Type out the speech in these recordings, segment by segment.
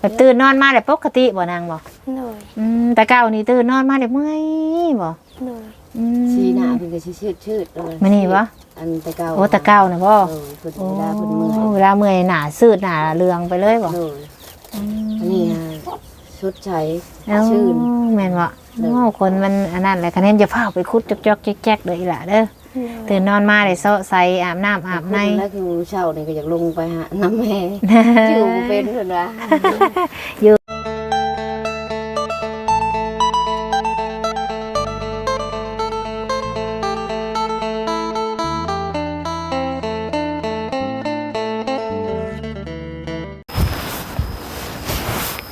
แบบตื่นนอนมาได้ปกติบ่นางบ่โดยอืมแต่เก่านี่ตื่นนอนมาได้เมื่อยบ่โดยอืมสีหน้าเพิ่นก็สิชืดชืดๆเลยมานี่บ่อันแต่เก่าโอ้แต่เก่าน่ะบ่เออเพิ่นโอ้เวลาเพิ่นเมื่อยเวลาเมื่อยหน้าซีดหน้าเรืองไปเลยบ่โดยอือันนี้ฮะชุดใช้เอ้าชื่น แม่นบ่เด้อโอ้คนมันอันนั้นแหละคะแนนจะพาไปคุดจอกๆแจ๊กๆเด้ออีหล่ะเด้อโดย ตื่นนอนมาได้เซาะใส่อาบน้ำอาบในแล้วคือเช้านี่ก็อยากลงไปหาน้ำแม่อยู่บ่เป็นเพิ่นว่า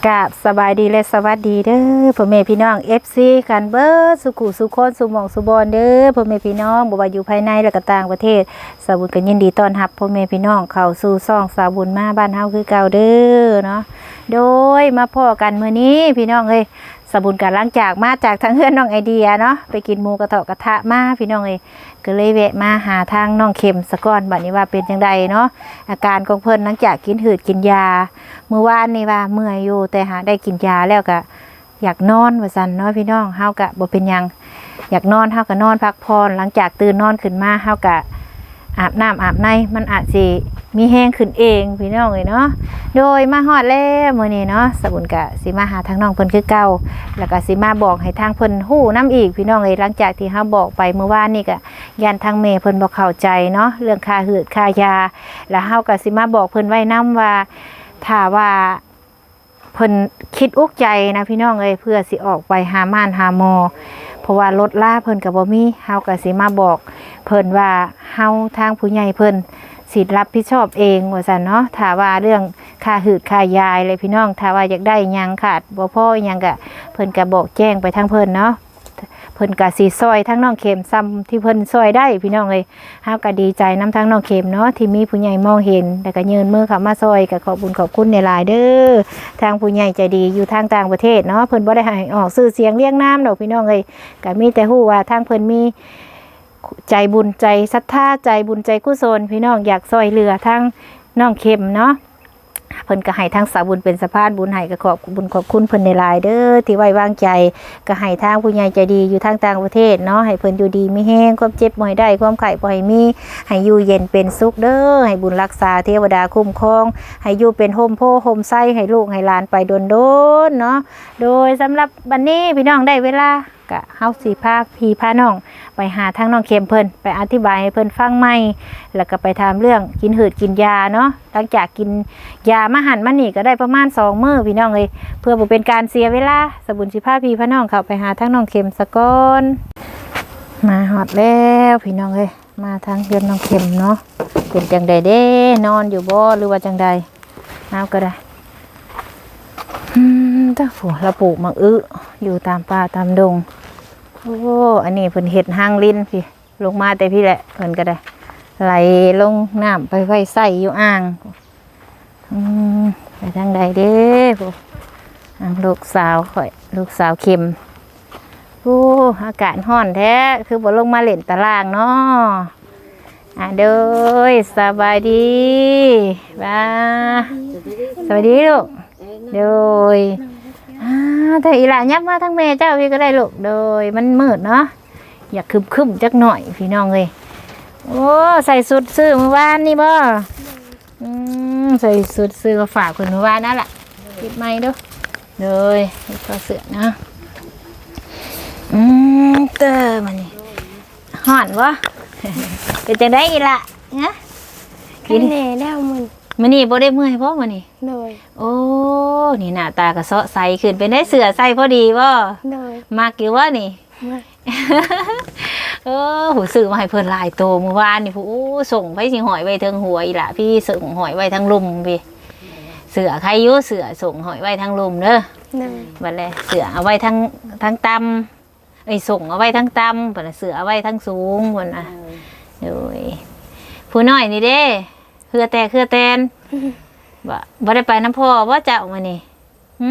กาบสบายดีและสวัสดีเด้อพ่อแม่พี่น้องเอฟซีกันเบิดสุขุสุขคนสุมองสุบอนเด้อพ่อแม่พี่น้องบ่ว่าอยู่ภายในและก็ต่างประเทศ สาบุญกันยินดีต้อนรับพ่อแม่พี่น้องเข้าสู่ซ่องสาบุญมาบ้านเฮาคือเก่าเด้อเนาะโดยมาพ่อกันมื้อนี้พี่น้องเอ้ย สบุญกันหลังจากมาจากทางเฮือนน้องไอเดียเนาะไปกินหมูกระเทาะกระทะมาพี่น้องเอ้ยก็เลยแวะมาหาทางน้องเข็มสะก่อนบัดนี้ว่าเป็นจังไดเนาะอาการของเพิ่นหลังจากกินหืดกินยา เมื่อวานนี่ว่าเมื่อยอยู่แต่หาได้กินยาแล้วก็อยากนอนว่าซั่นเนาะพี่น้องเฮาก็บ่เป็นยังอยากนอนเฮาก็นอนพักผ่อนหลังจากตื่นนอนขึ้นมาเฮาก็อาบน้ำอาบในมันอาจสิ มีแห้งขึ้นเองพี่น้องเอ้ยเนาะ โดยมาฮอดแล้วมื้อนี้เนาะสบุญก็สิมาหาทางน้องเพิ่นคือเก่า แล้วก็สิมาบอกให้ทางเพิ่นฮู้นํอีกพี่น้องเอ้ยหลังจากที่เฮาบอกไปเมื่อวานนี่ก็ยันทางแม่เพิ่นบ่เข้าใจเนาะเรื่องค่าหืดค่ายา แล้วเฮาก็สิมาบอกเพิ่นไว้นํว่าถ้าว่าเพิ่นคิดอุกใจนะพี่น้องเอ้ยเพื่อสิออกไปหาม่านหาหมอเพราะว่ารถล่าเพิ่นก็บ่มีเฮาก็สิมาบอก เพิ่นว่าเฮาทางผู้ใหญ่เพิ่น สิทธิ์รับผิดชอบเองว่าซั่นเนาะถ้าว่าเรื่องค่าหืดค่ายายเลยพี่น้องถ้าว่าอยากได้ยังขาดบ่พ่อยังก็เพิ่นก็บอกแจ้งไปทางเพิ่นเนาะเพิ่นก็สิซอยทั้งน้องเข็มซ้ำที่เพิ่นซอยได้พี่น้องเอ้ยเฮาก็ดีใจน้ำทั้งน้องเข็มเนาะที่มีผู้ใหญ่มองเห็นแต่ก็ยืนมือเขามาซอยก็ขอบบุญขอบคุณในหลายเด้อทางผู้ใหญ่ใจดีอยู่ทางต่างประเทศเนาะเพิ่นบ่ได้ให้ออกชื่อเสียงเรียงน้ำดอกพี่น้องเอ้ยก็มีแต่ฮู้ว่าทางเพิ่นมี ใจบุญใจศรัทธาใจบุญใจกุศลพี่น้องอยากซอยเหลือทางน้องเข็มเนาะเพิ่นก็ให้ทางสาวบุญเป็นสะพานบุญให้ก็ขอบบุญขอบคุณเพิ่นในลายเด้อที่ไว้วางใจก็ให้ทางผู้ใหญ่ใจดีอยู่ทางต่างประเทศเนาะให้เพิ่นอยู่ดีมีแห้งความเจ็บบ่ให้ได้ความไข้บ่ให้มีให้อยู่เย็นเป็นสุขเด้อให้บุญรักษาเทวดาคุ้มครอง ให้อยู่เป็นโฮมโพโฮมไส้ให้ลูกให้หลานไปโดนโดนเนาะโดยสำหรับวันนี้พี่น้องได้เวลา กะเฮาสิพาพี่พาน้อง ไปหาทางน้องเข็มเพิ่นไปอธิบายให้เพิ่นฟังใหม่แล้วก็ไปถามเรื่องกินหืดกินยาเนาะหลังจากกินยามาหันมานี่ก็ได้ประมาณสองมื้อพี่น้องเลยเพื่อบ่เป็นการเสียเวลาสบุญสิพาพี่พาน้องเข้าไปหาทางน้องเข็มสะก่อนมาหอดแล้วพี่น้องเอ้ยมาทางเรือนน้องเข็มเนาะเป็นจังใดเด้ นอนอยู่บ่หรือว่าจังใดเอาก็ได้อืมตาฝูเราปลูกมังอึอยู่ตามป่าตามดง โอ้อันนี้เพิ่นเห็ดห้างลิ้นพี่ลงมาแต่พี่แหละเพิ่นก็ได้ ไหลลงน้ำไปไฟใส่อยู่อ่างอืมไปทางใดเด้ผู้อ่างลูกสาวข่อย ลูกสาวเข็มโอ้อากาศร้อนแท้ คือบ่ลงมาเล่นตารางเนาะอะเด้อสบายดีบ้าสวัสดีลูกเด้อ อ่าแต่อีหลานยับมาทั้งแม่เจ้าพี่ก็ได้ลูกโดยมันมืดเนาะอยากคึมๆจักหน่อยพี่น้องเลยโอ้ใส่สุดซื้อเมื่อวานนี่บ่อืมใส่สุดซื้อมาฝากคนเมื่อวานนั่นแหละปิดไม้ดูเลยนี่ก็เสือนะอืมเตอมันนี่ห่อนวะเป็นจังได้อีละนะกินแหน่แล้วมัน มันนี่บ่ได้เมื่อยเพราะมันนี่โดยโอ้นี่หน้าตากระเซาะใสขึ้นเป็นได้เสือใส่พอดีบ่โดยมากอยู่ว่านี่มาเออหูซื้อมาให้เพิ่นหลายโตเมื่อวานนี่ผู้โอ้ส่งไปสิหอยไว้เทิงหัวอีหละพี่ส่งหอยไว้ทั้งลุมพี่เสือใครอยู่เสือส่งหอยไว้ทั้งลุมเด้อโดยบัดเลยเสือเอาไว้ทั้งทั้งตำไอ้ยส่งเอาไว้ทั้งตำบัดน่ะเสือเอาไว้ทั้งสูงบนน่ะโดยผู้น้อยนี่เด้ เครือแต่เครือแตนบ่บ่ได้ไปน้ำพ่อบ่เจ้ามานี่หึ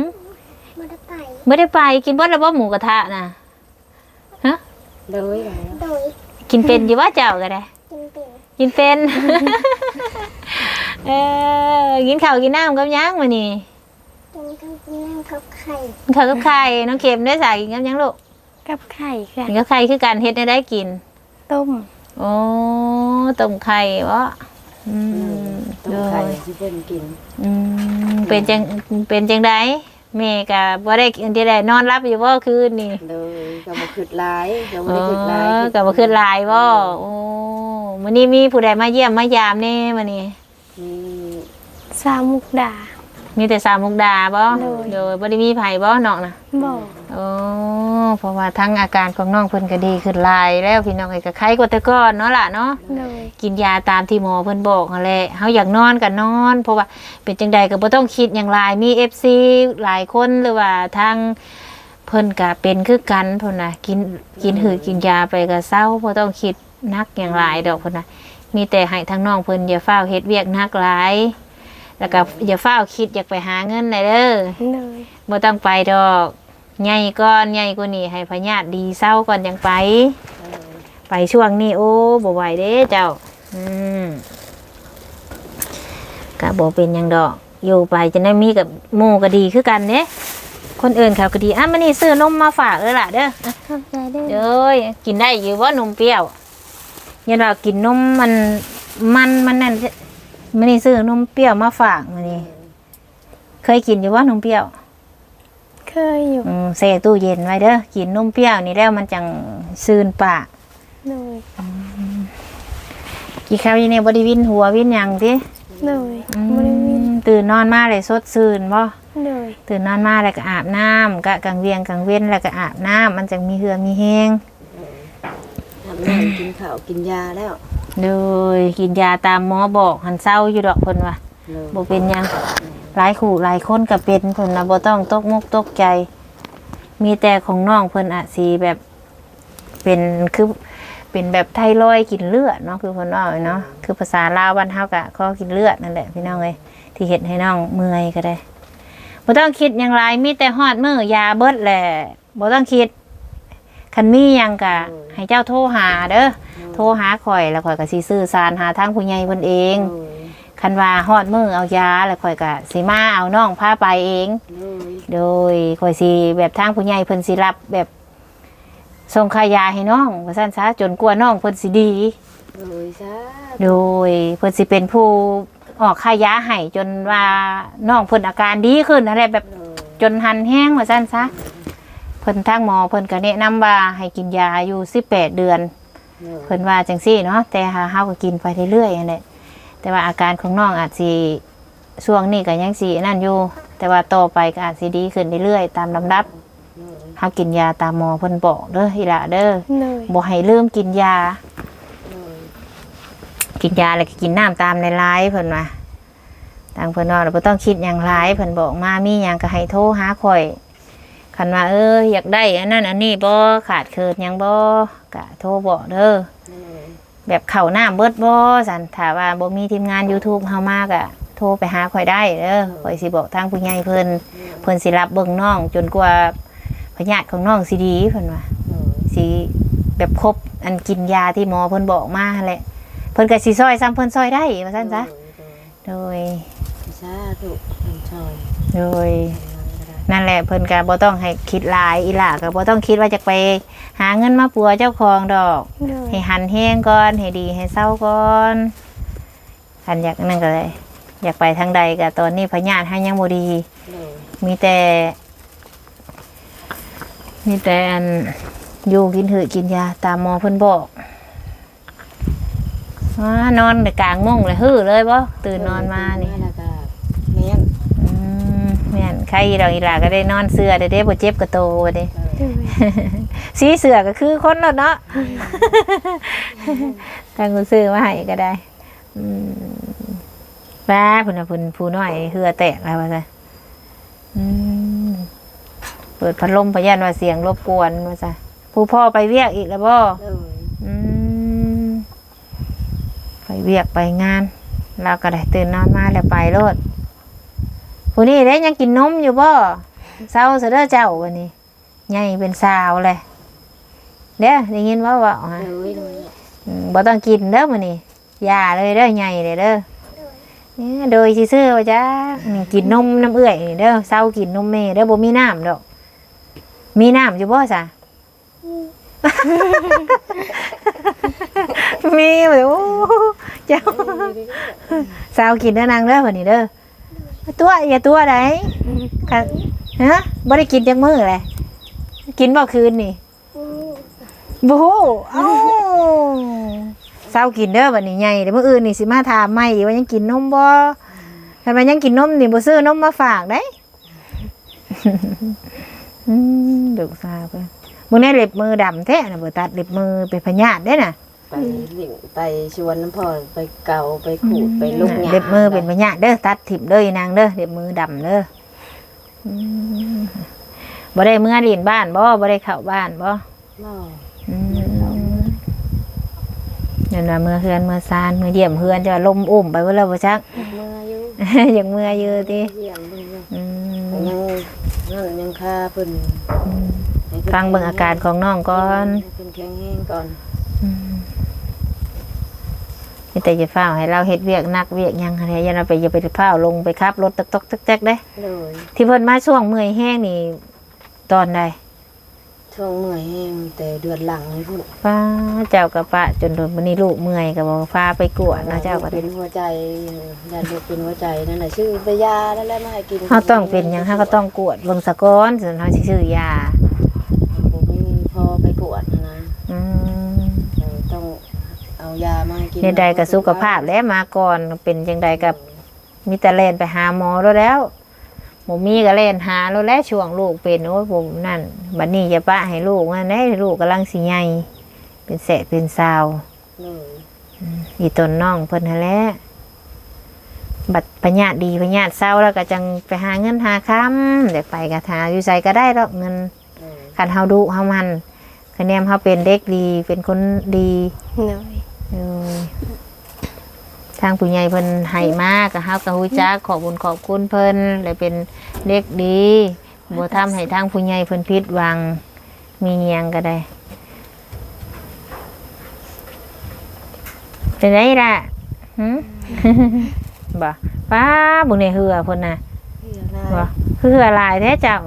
มาได้ไปบ่ได้ไปกินบ่แล้วบ่หมูกระทะน่ะฮะโดยโดยกินเป็นอยู่ว่าเจ้าก็ได้ กินเป็นกินเป็น เออกินข้าวกินน้ำกับหยังมานี่กินกับแม่กับไข่กินข้าวกับไข่น้องเข็มได้สากินกับหยังลูกกับไข่ค่ะกินกับไข่คือการเฮ็ดให้ได้กิน ต้มโอ้ต้มไข่วะ อืมต้มไข่ที่เพิ่นกินอืมเป็นจังเป็นจังไดแม่ก็บ่ได้อันที่ได้นอนรับอยู่บ่คืนนี่เลยก็บ่คิดหลายก็บ่เอได้คิดหลายอก็บ่คืนหลายบ่โอ้มื้อนี้มีผู้ใดมาเยี่ยมมายามแน่มื้อนี้ มีสามุกดา มีแต่สาวมุกดาบ่โดย โดยบ่ได้มีไผบ่น้องน่ะ บอกโอ้เพราะว่าทั้งอาการของน้องเพิ่นก็ดีขึ้นหลายแล้วพี่น้องเอ้ยก็ไข้กว่าแต่ก่อนเนาะล่ะเนาะเลยกินยาตามที่หมอเพิ่นบอกนั่นแหละเฮาอยากนอนก็นอน เพราะว่าเป็นจังใดก็บ่ต้องคิดอย่างหลายมี FC หลายคนหรือว่าทางเพิ่นก็เป็นคือกันพุ่นน่ะกินกินหืดกินยาไปก็เศร้าบ่ต้องคิดหนักอย่างหลายดอกพุ่นน่ะมีแต่ให้ทางน้องเพิ่นอย่าฟ้าวเฮ็ดเวียกหนักหลาย แล้วก็อย่าฟ้าวคิดอยากไปหาเงินได้เด้อเลยบ่ต้องไปดอกใหญ่ก่อนใหญ่กว่านี้ให้พญาติดีเศร้าก่อนยังไป ไปช่วงนี้โอ้บ่ไหวเด้เจ้า อืมก็บ่เป็นหยังดอก อยู่ไปจะได้มีกับหมู่ก็ดีคือกันเด้คนอื่นเขาก็ดีอะมานี่ซื้อนมมาฝากเลยล่ะเด้ออะขอบใจด้วยเด้ยกินได้อยู่ว่านมเปรี้ยวยันเรากินนมมันมันมันนั่น มานี่ซื้อนมเปรี้ยวมาฝากมานี่เคยกินอยู่ว่านมเปรี้ยว เคยอยู่อืมใส่ตู้เย็นไว้เด้อกินนมเปรี้ยวนี่แล้วมันจังซืนปากเลยกี่ข้าวยี่เนี่ยบริวินหัววินหยังติเลยอืบริวินมตื่นนอนมาเลยสดซื่นบ่เลยตื่นนอนมาแล้วก็อาบน้ำกะกลางเวียงกลางเว้นแล้วก็อาบน้ำมันจังมีเหือมีแห้งทำงานกินข้าวกินยาแล้ว โดยกินยาตามหมอบอกหันเศร้าอยู่ดอกเพิ่นว่าเลยบ่เป็นหยังหลายขู่หลายคนก็เป็นเพิ่นน่ะบ่ต้องตกมุกตกใจ มีแต่ของน้องเพิ่นอาจสิแบบเป็นคือเป็นแบบไทรอยด์กินเลือดเนาะคือเพิ่นว่าเนาะคือภาษาลาวบ้านเฮาก็ขอกินเลือดนั่นแหละพี่น้องเอ้ยที่เฮ็ดให้น้องเมื่อยก็ได้บ่ต้องคิดหยังหลายมีแต่ฮอดมื้อยาเบิดแหละบ่ต้องคิด คันมีหยังก็ให้เจ้าโทรหาเด้อโทรหาข่อยแล้วข่อยก็สิสื่อสารหาทางผู้ใหญ่เพิ่นเองเลยคันว่าฮอดมือเอายาแล้วข่อยก็สิมาเอาน้องพาไปเองเลยโดยข่อยสิแบบทางผู้ใหญ่เพิ่นสิรับแบบส่งค่ายาให้น้องว่าซั่นซะจนกว่าน้องเพิ่นสิดีเลยซะโดยเพิ่นสิเป็นผู้ออกค่ายาให้จนว่าน้องเพิ่นอาการดีขึ้นอะไรแบบเลยจนหันแห้งว่าซั่นซะเพิ่นทางหมอเพิ่นก็แนะนำว่าให้กินยาอยู่18เดือนเลยเพิ่นว่าจังซี่เนาะแต่หาเฮาก็กินไปเรื่อยๆนั่นแหละแต่ว่าอาการของน้องอาจสิช่วงนี้ก็ยังสินั่นอยู่ แต่ว่าต่อไปก็อาจสิดีขึ้นเรื่อยๆตามลำดับเลยเฮากินยาตามหมอเพิ่นบอกเด้ออีหละเด้อเลยบ่ให้ลืมกินยาเลยกินยาแล้วก็กินน้ำตามในไลน์เพิ่นว่าทางเพิ่นว่าเราบ่ต้องคิดหยังหลายเพิ่นบอกมามีหยังก็ให้โทรหาข่อย คันว่าเอออยากได้อันนั้นอันนี้บ่ขาดเคินหยังบ่ก็โทรบอกเด้อเลยแบบเข้าหน้าเบิดบ่สันถ้าว่าบ่มีทีมงาน YouTube เฮามากอะโทรไปหาข่อยได้เด้อข่อยสิบอกทางผู้ใหญ่เพิ่นเพิ่นสิรับเบิ่งน้อง จนกว่าพยาธิของน้องสิดีเพิ่นว่าเลยสิแบบครบอันกินยาที่หมอเพิ่นบอกมาหั่นแหละเพิ่นก็สิซอยซ้ำเพิ่นซอยได้ว่าซั่นซะโดยซาถูกทำชอยโดย นั่นแหละเพิ่นก็บ่ต้องให้คิดหลายอีหล่าก็บ่ต้องคิดว่าจะไป หาเงินมาปัวเจ้าของดอกเลยให้หันแห้งก่อนให้ดีให้เศร้าก่อนหันอยากนั่นก็เลย อยากไปทางใดก็ตอนนี้พญาติให้ยังบ่ดีเลยมีแต่ มีแต่อันอยู่กินหือกินยาตามหมอเพิ่นบอกว่านอนในกลางมุ้งเลยฮือเลยบ่ตื่นนอนมานี่แล้วก็แม่น อืมแม่น ใครดอกอีหลาก็ได้นอนเสือได้เด้บ่เจ็บกระโตเด้เลยสีเสือก็คือคนแล้วเนาะทางคุณซื้อมาให้ก็ได้อืมว้าพุ่นน่ะพุ่นผู้น้อยเหือแตกแล้วว่าซะอืมเปิดพัดลมพยันว่าเสียงรบกวนว่าซะผู้พ่อไปเวียกอีกแล้วบ่เลยอืมไปเวียกไปงาน เราก็ได้ตื่นนอนมาแล้วไปโลด ผู้นี้ได้ยังกินนมอยู่บ่เศร้าเสยเด้อเจ้าวันนี้ใหญ่เป็นสาวเลยเด้อได้ยินว่าว่าฮะเลยเลยอืมบ่ต้องกินเด้อมื้อนี้ยาเลยเด้อใหญ่เลยเด้อเนี่ยโดยซื่อๆว่าจ้านี่กินนมน้ำเอื้อยนี่เด้อเศร้ากินนมแม่เด้อบ่มีน้ำดอก มีน้ำอยู่บ่ซะมีแบบโอ้เจ้าสาวกินเด้อนางเด้อวันนี้เด้อ ตัวอย่าตัวไหนค่ะฮะบ่ได้กินจักมื้อเลยกินบ่คืนนี่บ่ฮู้เอ้าสาวกินเด้อบัดนี้ใหญ่เดี๋ยวมื้ออื่นนี่สิมาถามใหม่อีกว่ายังกินนมบ่คันว่ายังกินนมนี่บ่ซื้อนมมาฝากได้อืมเด็กสาวเพิ่นมึงได้เล็บมือดำแท้น่ะบ่ตัดเล็บมือเป็นพญาธิได้น่ะ ไปเลี้ยงไปชวนน้ำพ่อไปเกาไปขูดไปลูกหยาเล็บมือเป็นพญาธิเด้อตัดถิ่มเด้ออีนางเด้อเล็บมือดำเด้ออืมบ่ได้เมื่อเรียนบ้านบ่บ่ได้เข้าบ้านบ่บ่อืมนั่นว่าเมื่อเฮือนเมื่อซานเมื่อเยี่ยมเฮือนจะลมอุ้มไปบ่แล้วบ่จัก เมื่ออยู่อย่างเมื่ออยู่ติเยี่ยมเบิ่งอยู่อืมยังนั่นยังคาเพิ่นให้พิ่นฟังเบิ่งอาการของน้องก่อน ให้เพิ่นแข็งแรงก่อนอืม มีแต่จะเฝ้าให้เราเฮ็ดเวียกหนักเวียกหยังอะไรอย่าเราไปอย่าไปเฝ้าลงไปขับรถตกตกๆแจ๊กๆเด้เลยที่เพิ่นมาช่วงเมื่อยแห้งนี่ตอนใดช่วงเมื่อยแห้งแต่เดือนหลังนี่พุ่นป้าเจ้ากะปะจนโดนวันนี้ลูกเมื่อยก็บอกพาไปกวดนะเจ้าก็เป็นหัวใจยาลูกเป็นหัวใจนั่นน่ะชื่อไปยาแล้วแหละมาให้กิน เฮาต้องเป็นหยังเฮาก็ต้องกวดเบิ่งสะก้อนส่วนเฮาสิซื้อยา ยามาให้กินเฮ็ดใดก็สุขภาพแล้วมาก่อนเป็นจังใดกับมีแต่แล่นไปหาหมอแล้วแล้วบ่มีก็เล่นหาแล้วแหล้วช่วงลูกเป็นโอ้ยผมนั่นบัดนี้อย่าปะให้ลูกนั่นได้ลูกกำลังสิใหญ่เป็นแสะเป็นสาวเลยอีตนน้องเพิ่นนั่นแหละบัดพญาติดีพญาติเศร้าแล้วก็จังไปหาเงินหาคำเดี๋ยวไปก็หาอยู่ใส่ก็ได้ดอกเงินเลยคันเฮาดุเฮามันคะแนนเฮาเป็นเด็กดีเป็นคนดี หน่อยเออทางผู้ใหญ่เพิ่นให้มาก็เฮาก็ฮู้จักขอบคุญขอบคุณเพิ่นเลยเป็นเด็กดีบ่ทำให้ทางผู้ใหญ่เพิ่นผิดหวังมีหยังก็ได้เป็นไงล่ะหึ บ่ป้าบุญในเหือเพิ่นน่ะเพื่ออะไรบ่คือเหือหลายแท้จัง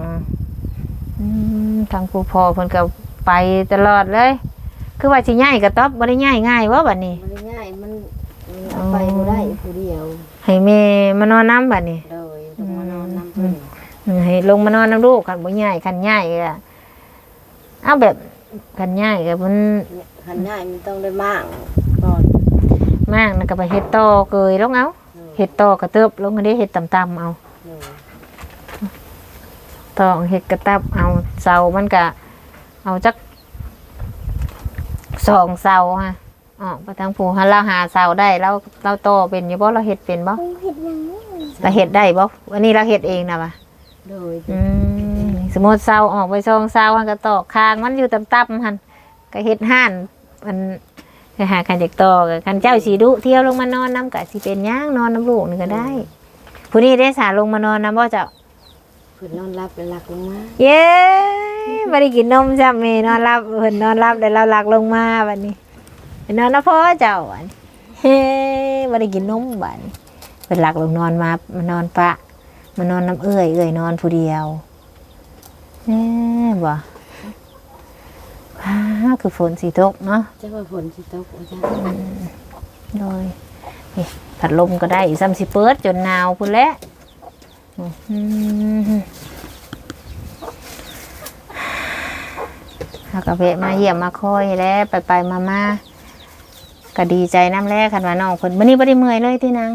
อืมทางผู้พ่อเพิ่นก็ไปตลอดเลย คือว่าสิย้ายก็ตอบบ่ได้ย้ายง่ายว่าบัดนี้ มันง่ายมันมันเอาไปบ่ได้ผู้เดียวให้แม่มานอนน้ำบัดนี้เลยต้องมานอนน้ำเพิ่นอืมให้ลงมานอนน้ำลูกคันบ่ย้ายคันย้ายก็เอาแบบคันย้ายก็มันหันง่ายมันต้องได้มากก่อนมากนะก็ไปเฮ็ดต่อเกยลงเอาเฮ็ดต่อกระเติบลงอันนี้เฮ็ดต่ำๆเอาเลยต้องเฮ็ดกระตับเอาเสามันก็เอาจัก สองเสาฮะออกไปทางผู้หันเราหาเสาได้เราเราโตอเป็นอยู่บ่เราเฮ็ดเป็นบ่เราเฮ็ดได้บ่วันนี้เราเฮ็ดเองนะวะเลยอืมสมมติเสาออกไปสองเสาหันก็ตอกคางมันอยู่ต่ำๆหันก็เฮ็ดห่านมันไปหาคันเด็กต่อกับคันเจ้าสีดุเที่ยวลงมานอนน้ำกะสิเป็นหย่างนอนน้ำลูกนี่ก็ได้ผู้นี้ได้สาลงมานอนน้ำบ่เจ้าเพิ่นนอนรับเป็นหลักลงมาเย้ไม่ได้กินนมจ้ะเมนอนรับเพิ่นนอนรับเดี๋ยวเราหลักลงมาบัดนี้ไปนอนนะพ่อเจ้าบัดนี้เฮ้ไม่ได้กินนมบัดนี้เพิ่นหลักลงนอนมามานอนปะมานอนน้ำเอื้อยเอื้อยนอนผู้เดียวเอ้บ่ว้าคือฝนสีตกเนาะจะว่าฝนสิตกว่าจ้ะโดยนี่พัดลมก็ได้ซ้ำสิเปิดจนหนาวพุ่นแหล้ว หากะเวะมาเยี่ยมมาคอยแล้วไปไปมามาก็ดีใจน้ำแรกคันว่าน้องเพิ่นมื้อนี้บ่ได้เมื่อยเลยที่นาง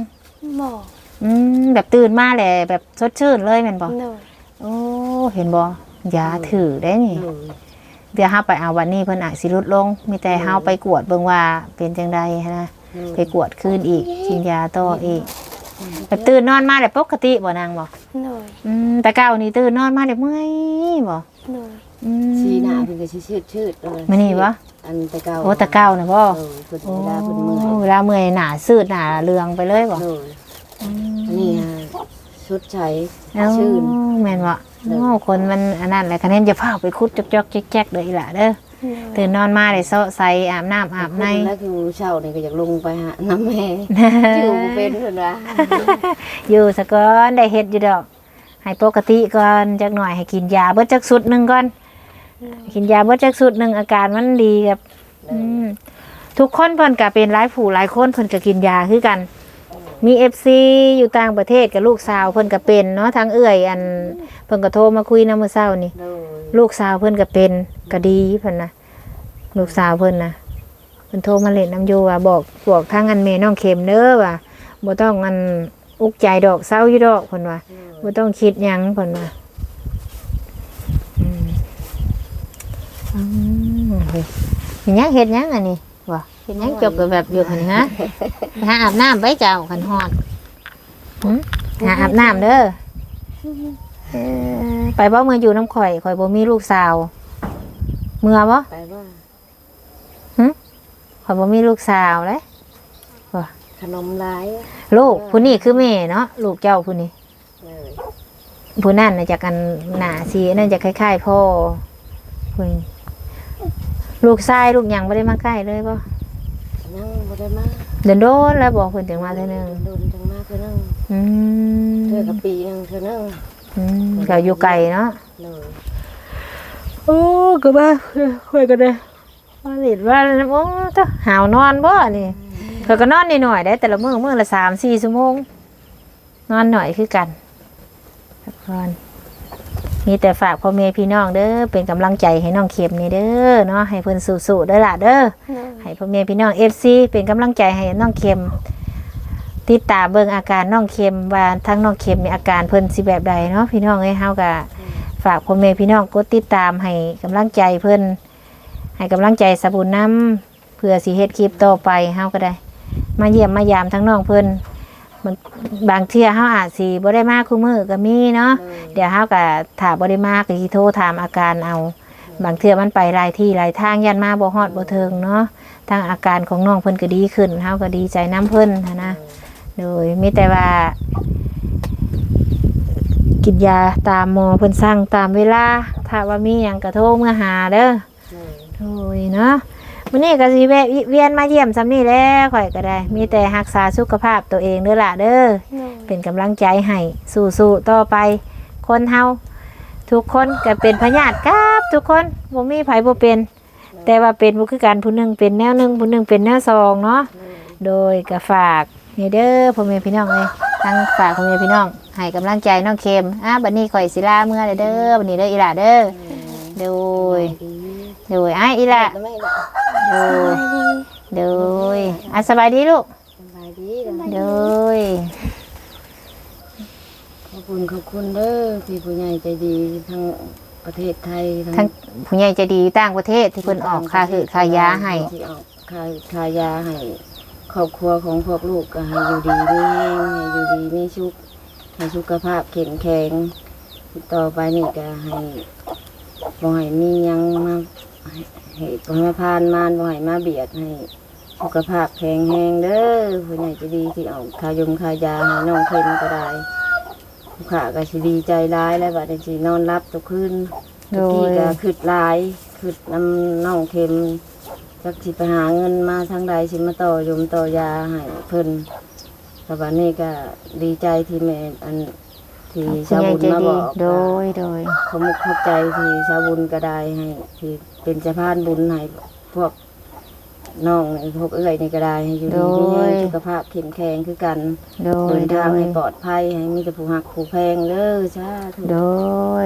บอกอืมแบบตื่นมาแหละแบบสดชื่นเลยแม่นบ่หน่อยโอ้เห็นบ่ยาถือได้นี่เลยเดี๋ยวเฮาไปเอาวันนี้เพิ่นอาจสิลดลง มีแต่เฮาไปกวดเบิ่งว่าเป็นจังไดนะไปกวดคืนอีกกินยาต่ออีก แบบตื่นนอนมาแบบปกติบ่นางบ่หน่อยอืมแต่เก้านี่ตื่นนอนมาแบบเมื่อยบ่หน่อยอืมสีหน้าเพิ่นก็สิชืดๆเลยมื้อนี้บ่อันแต่เก่าโอ้แต่เก้าน่ะบ่เออเพิ่นโอ้เวลาเพิ่นเมื่อยเวลาเมื่อยหน้าซีดหน้าเรืองไปเลยบ่เลยอืมอันนี้ฮะชุดใช้เอ้าชื่น แม่นบ่โอ้คนมันอันนั้นแหละคะแนนจะพาไปคุดจอกๆแจ๊กๆเด้ออีหล่ะเด้อ ตื่นนอนมาได้เซาะใสอาบน้ำอาบในแล้วคือเช้านี่ก็อยากลงไปหาน้ำแม่อยู่บ่เป็นเพิ่นว่าอยู่ซะก่อนได้เฮ็ดอยู่ดอก ให้ปกติก่อนจักหน่อยให้กินยาเบิดจักสุดหนึงก่อน กินยาเบิดจักสุดหนึงอาการมันดีกับอืมทุกคนเพิ่นก็เป็นหลายผู้หลายคนเพิ่นก็กินยาคือกันมี FC อยู่ต่างประเทศกับลูกสาวเพิ่นก็เป็นเนาะทางเอื้อยอันเพิ่นก็โทรมาคุยนำมื้อเช้านี่โดยลูกสาวเพิ่นก็เป็น ก็ดีเพิ่นนะลูกสาวเพิ่นนะเพิ่นโทรมาเล่นน้ำอยู่ว่าบอกบอกทางอันเมน้องเข็มเด้อว่าบ่ต้องอันอุกใจดอกเศร้าอยู่ดอกเพิ่นว่าบ่ต้องคิดหยังเพิ่นว่าอืมอืมเฮ้ยเฮ็ดหยังเฮ็ดหยังอันนี้ว่าเฮ็ดหยังจบกับแบบอยู่หั่นฮะไปหาอาบน้ำไปเจ้าคันฮอดหึหาอาบน้ำเด้อเอ่อไปบ่เมื่ออยู่น้ำข่อยข่อยบ่มีลูกสาว เมื่อบ่ไปว่าข่อยบ่มีลูกสาวเลยขนมหลายลูกผู้นี้คือแม่เนาะลูกเจ้าผู้นี้เลยผู้นั่นน่ะจากกันหน้าสีนั่นจะคล้ายๆพ่อผู้นี้ลูกชายลูกหยังบ่ได้มาใกล้เลยบ่ยังบ่ได้มาเดินโดนแล้วบอกเพิ่นถึงมาเท่านึงโดนจังมาเทื่อนึงอืมเทื่อกับปีหนึงเทื่อนึงอืมก็อยู่ไกลเนาะเลย โอ้ก็บ่าข่อยก็ได้ว่าเห็นว่าโอ้ตะหาวนอนบ่นี่เธอก็นอนนิดหน่อยได้ แต่ละมื้อมื้อละสามสี่ชั่วโมง นอนหน่อยคือกันพักผ่อนมีแต่ฝากพ่อแม่พี่น้องเด้อเป็นกำลังใจให้น้องเข็มนี่เด้อเนาะให้เพิ่นสู้ๆเด้อล่ะเด้อโดยให้พ่อแม่พี่น้อง FC เป็นกำลังใจให้น้องเข็มติดตามเบิ่งอาการน้องเข็มว่าทั้งน้องเข็มมีอาการเพิ่นสิแบบใดเนาะพี่น้องเอ้ยเฮาก็ ฝากพ่อแม่พี่น้องกดติดตามให้กำลังใจเพิ่นให้กำลังใจสบุญน้ำเพื่อสิเฮ็ดคลิปต่อไปเฮาก็ได้ มาเยี่ยมมายามทั้งน้องเพิ่นมันบางเที่ยเฮาอาจสิบ่ได้มาคู่มือก็มีเนาะเลยเดี๋ยวเฮาก็ถ้าบ่ได้มาก็สิโทรถามอาการเอา บางเทื่อมันไปหลายที่หลายทางยันมาบ่ฮอดบ่ถึงเนาะทางอาการของน้องเพิ่นก็ดีขึ้นเฮาก็ดีใจน้ำเพิ่นหั้นนะโดยมีแต่ว่า กินยาตามหมอเพิ่นสั่งตามเวลา ถ้าว่ามีหยังก็โทรมาหาเด้อเลยโอ้ยเนาะวันนี้ก็สิแวะเวียนมาเยี่ยมซ้ำนี่แหล้วข่อยก็ได้ มีแต่รักษาสุขภาพตัวเองเด้อล่ะเด้อโดยเป็นกำลังใจให้สู้ๆต่อไปคนเฮาทุกคนก็เป็นพยาธิกับทุกคนบ่มีไผบ่เป็น แต่ว่าเป็นบ่คือกันผู้หนึงเป็นแนวหนึงผู้หนึงเป็นแนวสองเนาะเลยโดยก็ฝากนี่เด้อพ่อแม่พี่น้องเอ้ยทั้งฝากพ่อแม่พี่น้อง ให้กำลังใจน้องเค็มอะบัดนี้ข่อยสิลาเมื่อเด้อบัดนี้เด้ออีหล่าเด้อโดยดีโดยอ้ายอีหล่าแล้วไม่ละโดสยบายดีโดยอะสบายดีลูกสบายดีแล้วโดยขอบคุณขอบคุณเด้อที่ผู้ใหญ่ใจดีทั้งประเทศไทยทั้งผู้ใหญ่ใจดีอยู่ต่างประเทศที่เพิ่นออกค่าคือค่ายาให้ที่ออกค่าค่ายาให้ครอบครัวของพวกลูกก็ให้อยู่ดีมีแห้งให้อยู่ดีมีสุข ให้สุขภาพเข้มแข็งต่อไปนี่ก็ให้บ่ให้มีหยังมาให้ให้บ่ให้มาพานมานบ่ให้มาเบียดให้สุขภาพแข็งแรงเด้อผู้ใหญ่ใจะดีที่เอาคายงคายาให้น้องเพิ่นก็ได้ลูกค้าก็สิดีใจร้ายแล้วบัดนี้สินอนรับทุกคืนโดทุกทียก็ขึ้นหลายขึ้นน้ำน้องเข็มจักสิไปหาเงินมาทางใดสิมาต่อยมต่อยาให้เพิ่น แต่วันนี้ก็ดีใจที่แม่อันที่ผู้ชาวใหญ่บุญใจมาบดีอกโดยโดยขอมุกขอบใจที่ชาวบุญก็ได้ให้ ที่เป็นสะพานบุญให้พวกน้องพวกเอื้อยนี่ก็ได้ให้อยู่ดีมีแรงสุขภาพเข้มแข็งคือกันโดยเดินโดทางยให้ปลอดภัยให้มีแต่ผู้หักผู้แพงเด้อจ้าธุโด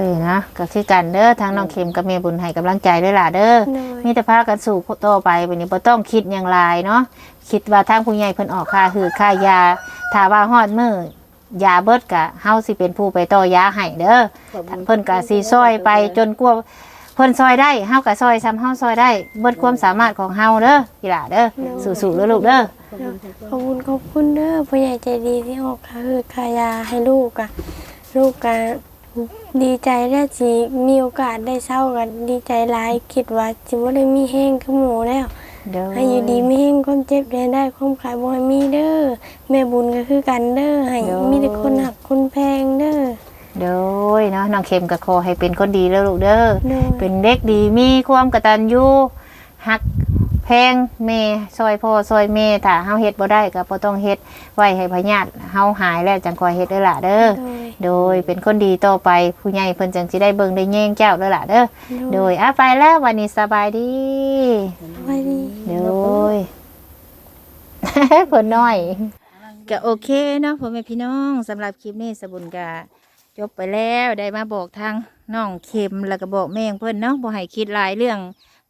ยนะก็คือกันเด้อทางน้องเข็มกับเมียบุญให้กำลังใจด้วยล่ะเด้อโดยมีแต่พากันสู่ต่อไปวันนี้บ่ต้องคิดอย่างไรเนาะ คิดว่าทางผู้ใหญ่เพิ่นออกค่าคือค่ายาถ้าว่าฮอดมื้อยาเบิดกะเฮาสิเป็นผู้ไปต่อยาให้เด้อขอบคุณเพิ่นก็สิซอยไปจนกว่าเพิ่นซอยได้เฮาก็ซอยซ้ำเฮาซอยได้ เบิดความสามารถของเฮาเด้ออีหล่าเด้อสู้ๆเด้อลูกเด้อขอบคุณขอบคุณเด้อผู้ใหญ่ใจดีที่ออกค่าคือค่ายาให้ลูกอะลูกก็ดีใจได้สิมีโอกาสได้เศร้ากันดีใจหลายคิดว่าจิบ่ได้มีแห้งคือหมูแล้ว เด้อให้อยู่ดีไม่แห้งความเจ็บได้ได้ความขายบ่ให้มีเด้อแม่บุญก็คือกันเด้อให้มีแต่คนหักคนแพงเด้อโดยเนาะน้องเข็มก็ขอให้เป็นคนดีแล้วลูกเด้อโดยเป็นเด็กดีมีความกตัญญูฮักแพงเมซอยพ่อซอยเมถ้าเฮาเฮ็ดบ่ได้ก็บ่ต้องเฮ็ดไว้ให้พญาติเฮาหายแล้วจังคอยเฮ็ดเด้อล่ะเด้อ โดยโดยเป็นคนดีต่อไปผู้ใหญ่เพิ่นจังสิได้เบิ่งได้แย่งเจ้าเด้อล่ะเด้อโดยอะไปแล้ววันนี้สบายดีสวัสดีโดยเพิ่นน้อยก็โอเคเนาะพ่อแม่พี่น้องสำหรับคลิปนี้สบุญก็จบไปแล้วได้มาบอกทางน้องเข็มแล้วก็บอกแม่งเพิ่นเนาะบ่ให้คิดหลายเรื่อง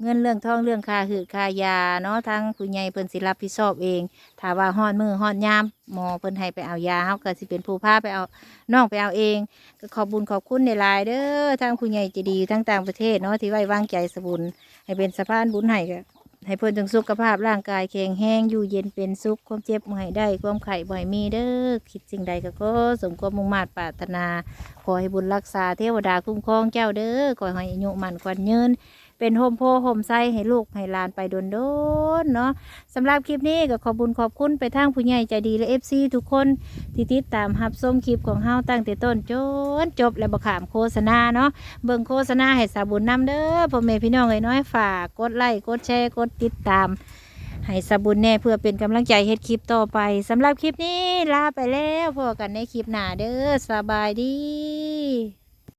เงินเรื่องทองเรื่องคาหืดคายาเนาะทางผู้ใหญ่เพิ่นสิรับผิดชอบเองถ้าว่าฮอดมือฮอดยามหมอเพิ่นให้ไปเอายาเฮาก็สิเป็นผู้พาไปเอาน้องไปเอาเอง ก็ขอบบุญขอบคุณในหลายเด้อทางผู้ใหญ่ใจะดีทั้งต่างประเทศเนาะที่ไว้วางใจสบุญให้เป็นสะพานบุญให้ก็ให้เพิ่นจงสุขภาพร่างกายแข็งแรงอยู่เย็นเป็นสุขความเจ็บบ่ให้ได้ความไข้บ่ให้มีเด้อคิดสิ่งใดก็ขอสมความมุ่งมา่ปรารถนา ขอให้บุญรักษาเทวดาคุ้มครองเจ้าเด้อขอให้อายุมันขวัญยืน เป็นโฮมโพโฮมไซให้ลูกให้หลานไปโดนโดนๆเนาะสำหรับคลิปนี้ก็ขอบุญขอบคุณไปทางผู้ใหญ่ใจดีและเอฟซีทุกคนที่ติดตามรับชมคลิปของเฮาตั้งแต่ต้นจนจบและบขามโฆษณาเนาะเบิ่งโฆษณาให้สาบุญนำเด้อพ่อแม่พี่น้องเอ้ยน้อยฝากกดไลค์กดแชร์กดติดตามให้สาบุญแน่เพื่อเป็นกำลังใจเฮ็ดคลิปต่อไปสำหรับคลิปนี้ลาไปแล้วพบกันในคลิปหน้าเด้อสบายดี